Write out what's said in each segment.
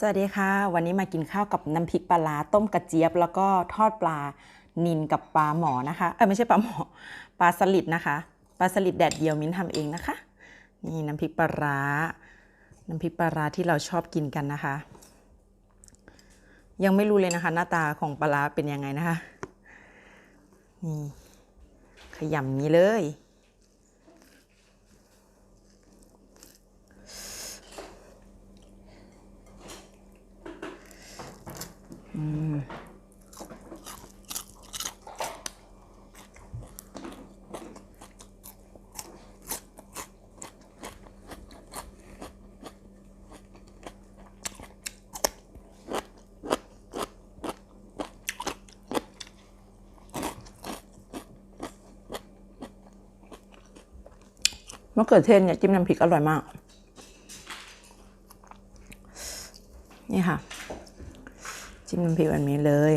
สวัสดีค่ะ วันนี้มากินข้าวกับน้ำพริกปลาร้าต้มกระเจี๊ยบ แล้วก็ทอดปลานินกับปลาหมอนะคะเออไม่ใช่ปลาหมอปลาสลิดนะคะปลาสลิดแดดเดียวมิ้นทำเองนะคะ นี่น้ำพริกปลาร้าน้ำพริกปลาร้าที่เราชอบกินกันนะคะ ยังไม่รู้เลยนะคะ หน้าตาของปลาร้าเป็นยังไงนะคะนี่ขยำนี้เลย มะเขือเทศเนี่ยจิ้มน้ำพริกอร่อยมาก นี่ค่ะ จิ้มน้ำพริกแบบนี้เลย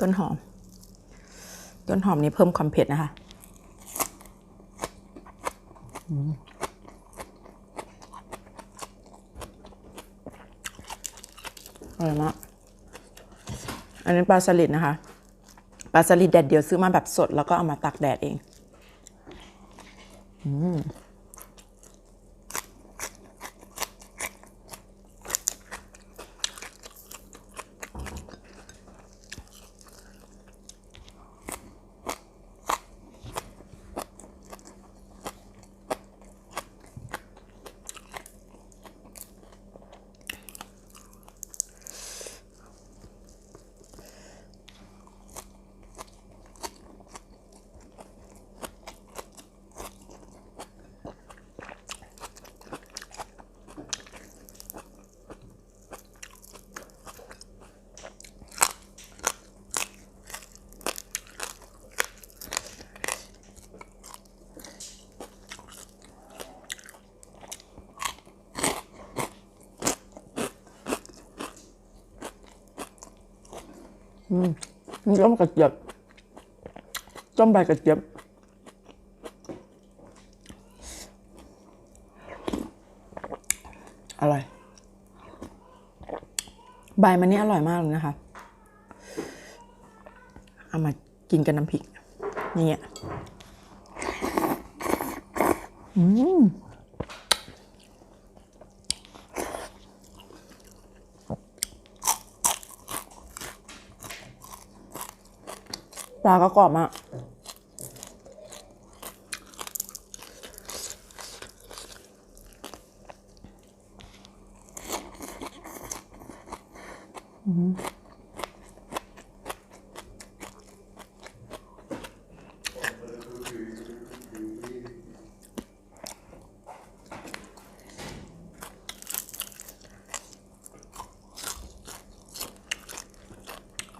ต้นหอม ต้นหอมนี้เพิ่มความเผ็ดนะคะอร่อยมาก อันนี้ปลาสลิดนะคะ ปลาสลิดแดดเดียวซื้อมาแบบสดแล้วก็เอามาตากแดดเอง อืม นี่ต้มกระเจี๊ยบต้มใบกระเจี๊ยบอร่อย ใบมันนี่อร่อยมากเลยนะคะ เอามากินกับน้ำพริก นี่อะอืม ปลาก็กรอบมาก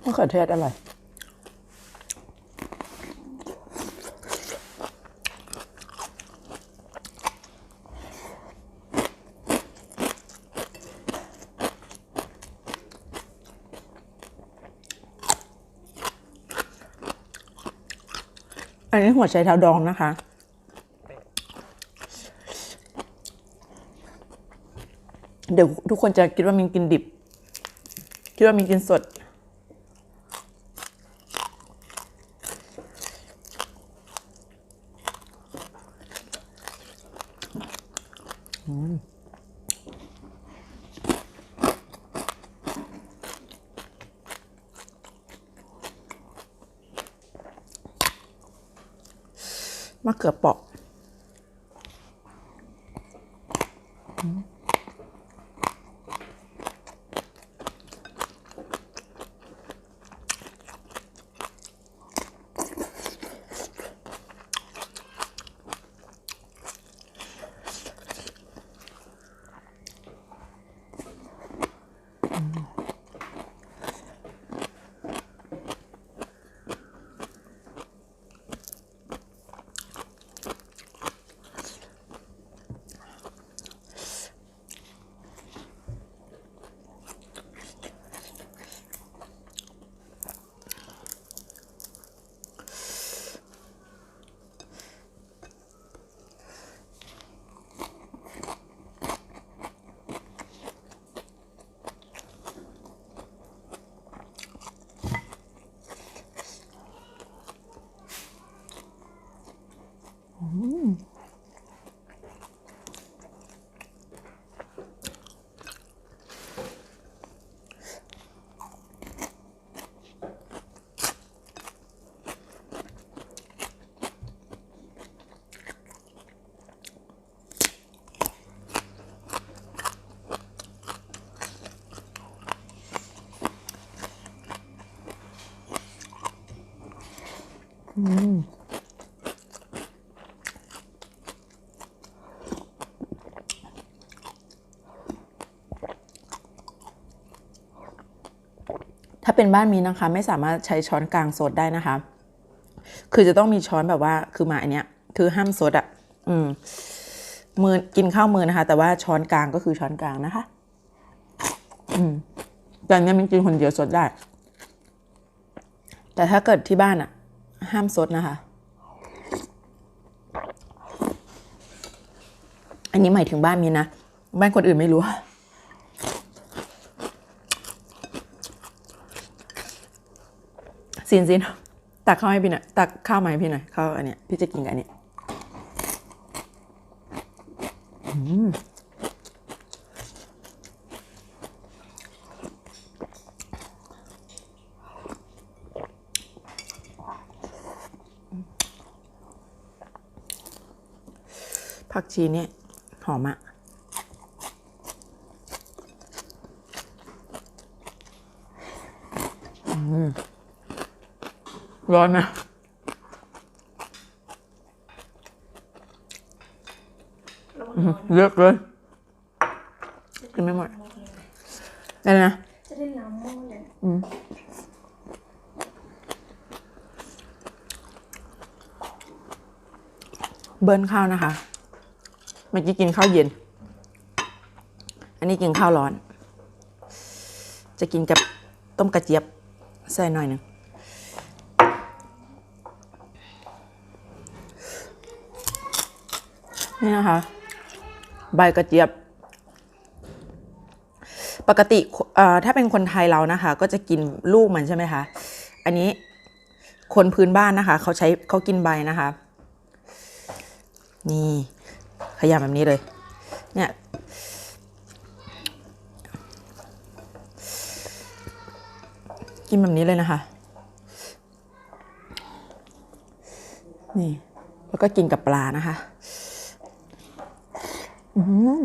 มะเขือเทศอร่อย อันนี้หัวใจเท้าดองนะคะ เดี๋ยวทุกคนจะคิดว่ามินกินดิบ คิดว่ามินกินสด มะเขือเถ้าเป็นบ้านมีนะคะ ไม่สามารถใช้ช้อนกลางสดได้นะคะ คือจะต้องมีช้อนแบบว่าคือมาอันเนี้ย คือห้ามสดอะ่ะ อืม มือกินข้าวมือนะคะ แต่ว่าช้อนกลางก็คือช้อนกลางนะคะ อืมแต่อันเนี้ยมันกินคนเดียวสดได้ แต่ถ้าเกิดที่บ้านอะ ห้ามสดนะคะ อันนี้หมายถึงบ้านมีนะ บ้านคนอื่นไม่รู้ ซินซินตักข้าวให้พี่หน่อย ตักข้าวมาให้พี่หน่อย ข้าวอันเนี้ย พี่จะกินกับอันเนี้ย อืม ผักชีเนี่ยหอมอะร้อนนะเยอะเลยกินไม่หมดได้นะ จะได้น้ำหม้อเลยเบิร์นข้าวนะคะเมื่อกี้กินข้าวเย็น อันนี้กินข้าวร้อน จะกินกับต้มกระเจี๊ยบใส่หน่อยหนึ่งนี่นะคะ ใบกระเจี๊ยบ ปกติถ้าเป็นคนไทยเรานะคะ ก็จะกินลูกมันใช่ไหมคะ อันนี้คนพื้นบ้านนะคะ เขาใช้เขากินใบนะคะ นี่ ขยำแบบนี้เลย เนี่ยกินแบบนี้เลยนะคะ นี่ แล้วก็กินกับปลานะคะ อืม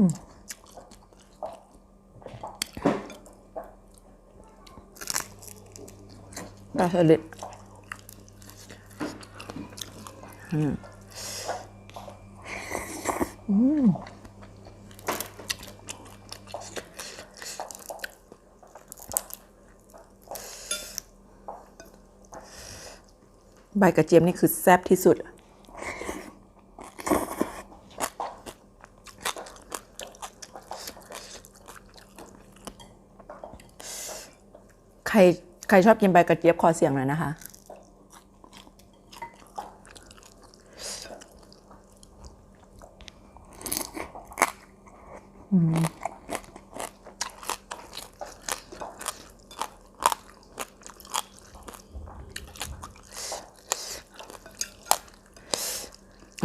ปลาสลิดอืม ใบกระเจี๊ยบนี่คือแซ่บที่สุด ใคร ใครชอบกินใบกระเจี๊ยบขอเสียงหน่อยนะคะ อัน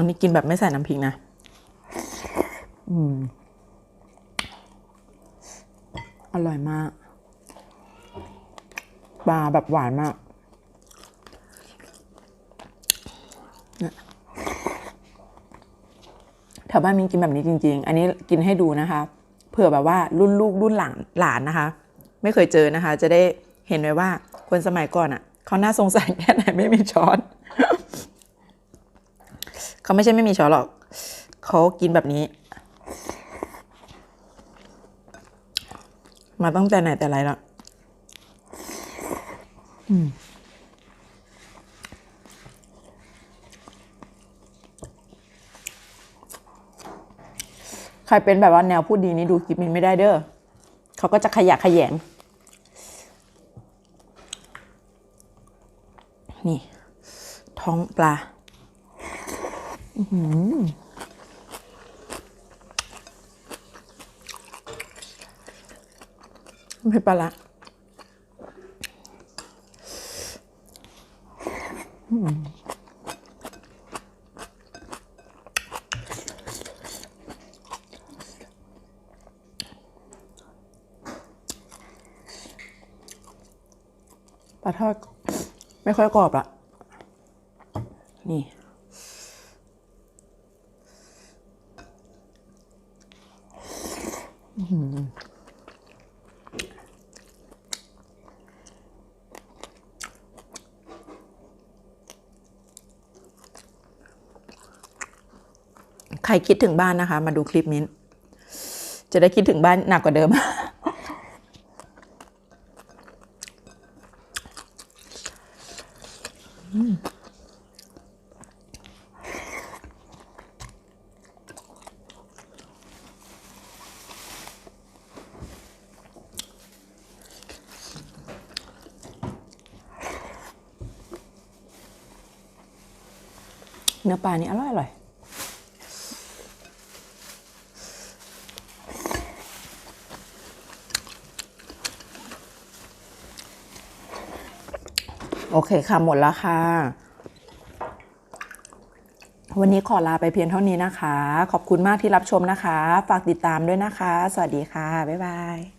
นี้กินแบบไม่ใส่น้ำพริกนะ อืม อร่อยมาก ปลาแบบหวานมากเนี่ยแถ วบ้านมินกินแบบนี้จริง ๆ อันนี้กินให้ดูนะคะ เผื่อแบบว่ารุ่นลูกรุ่นหลานหลานนะคะ ไม่เคยเจอนะคะ จะได้เห็นไว้ว่าคนสมัยก่อนอะ่ะเขาน่าสงสารแค่ไหนไม่มีช้อนเขาไม่ใช่ไม่มีช้อนหรอกเขากินแบบนี้ มาตั้งแต่ไหนแต่ไรแล้วอืม ใครเป็นแบบว่าแนวพูดดีนี่ดูคลิปมินไม่ได้เด้อเขาก็จะขยะขยงนี่ ท้องปลาไม่ปลาละปล ทอดไม่ค่อยกรอบอะนี่ ใครคิดถึงบ้านนะคะ มาดูคลิปนี้จะได้คิดถึงบ้านหนักกว่าเดิม เนื้อปลานี่อร่อยอร่อย โอเคค่ะ หมดแล้วค่ะ วันนี้ขอลาไปเพียงเท่านี้นะคะ ขอบคุณมากที่รับชมนะคะ ฝากติดตามด้วยนะคะ สวัสดีค่ะ บ๊ายบาย